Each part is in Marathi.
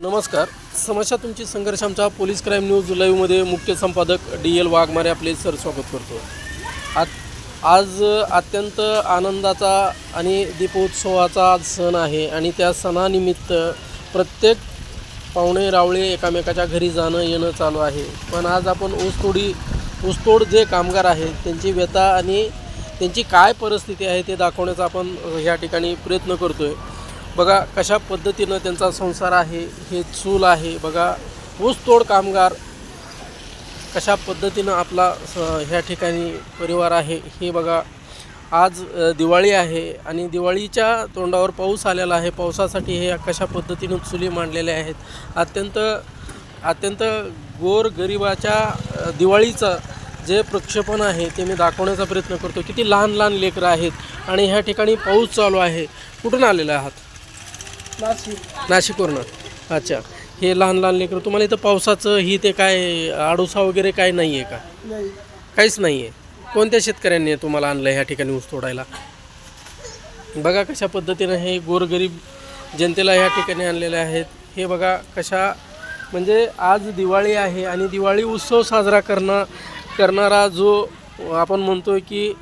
नमस्कार. समस्या तुमची संघर्ष आमच्या पोलीस क्राईम न्यूज लाईव्हमध्ये मुख्य संपादक डी एल वाघमारे आपले सर स्वागत करतो. आज आज अत्यंत आनंदाचा आणि दीपोत्सवाचा आज सण आहे आणि त्या सणानिमित्त प्रत्येक पाहुणे रावळे एकामेकाच्या घरी जाणं येणं चालू आहे. पण आज आपण ऊसतोडी ऊसतोड जे कामगार आहेत त्यांची व्यथा आणि त्यांची काय परिस्थिती आहे ते दाखवण्याचा आपण ह्या ठिकाणी प्रयत्न करतो आहे बघा कशा पद्धतीनं त्यांचा संसार आहे हे चूल आहे बघा ऊसतोड कामगार कशा पद्धतीनं आपला स- ह्या ठिकाणी परिवार आहे हे बघा. आज दिवाळी आहे आणि दिवाळीच्या तोंडावर पाऊस आलेला आहे. पावसासाठी हे कशा पद्धतीनं चुली मांडलेल्या आहेत? अत्यंत अत्यंत गोर गरिबाच्या दिवाळीचं जे प्रक्षेपण आहे ते मी दाखवण्याचा प्रयत्न करतो. किती लहान लहान लेकरं आहेत आणि ह्या ठिकाणी पाऊस चालू आहे. कुठून आलेले आहात? नाशिकवरनं. अच्छा. हे लहान लहान लेकरं तुम्हाला इथं पावसाचं ही ते काय आडोसा वगैरे काय नाही आहे का काहीच नाही आहे कोणत्या शेतकऱ्यांनी तुम्हाला आणलं ह्या ठिकाणी ऊस तोडायला? बघा कशा पद्धतीनं हे गोरगरीब जनतेला ह्या ठिकाणी आणलेले आहेत. हे बघा कशा म्हणजे आज दिवाळी आहे आणि दिवाळी उत्सव साजरा करणं करणारा जो आपण म्हणतो की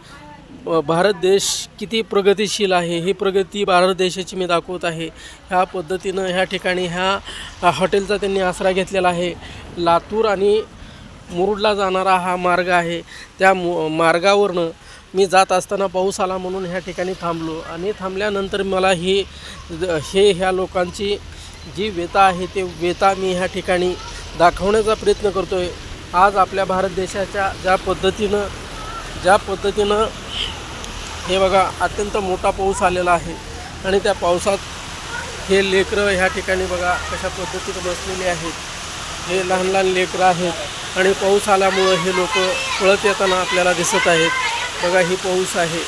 भारत देश किती प्रगतिशील आहे ही प्रगती भारत देशाची मी दाखवत आहे. ह्या पद्धतीनं ह्या ठिकाणी ह्या हॉटेलचा त्यांनी आसरा घेतलेला आहे. लातूर आणि मुरुडला जाणारा हा मार्ग आहे. त्या मु मार्गावरनं मी जात असताना पाऊस आला म्हणून ह्या ठिकाणी थांबलो. आणि थांबल्यानंतर मला ही हे ह्या लोकांची जी व्यथा आहे ते व्यथा मी ह्या ठिकाणी दाखवण्याचा प्रयत्न करतो आहे आज आपल्या भारत देशाच्या ज्या पद्धतीनं ज्या पद्धतीनं हे बघा अत्यंत मोठा पाऊस आलेला आहे. आणि त्या पावसात हे लेकरं ह्या ठिकाणी बघा कशा पद्धतीनं बसलेली आहेत. हे लहान लहान लेकरं आहेत. आणि पाऊस आल्यामुळं हे लोक पळत येताना आपल्याला दिसत आहेत. बघा ही पाऊस आहे.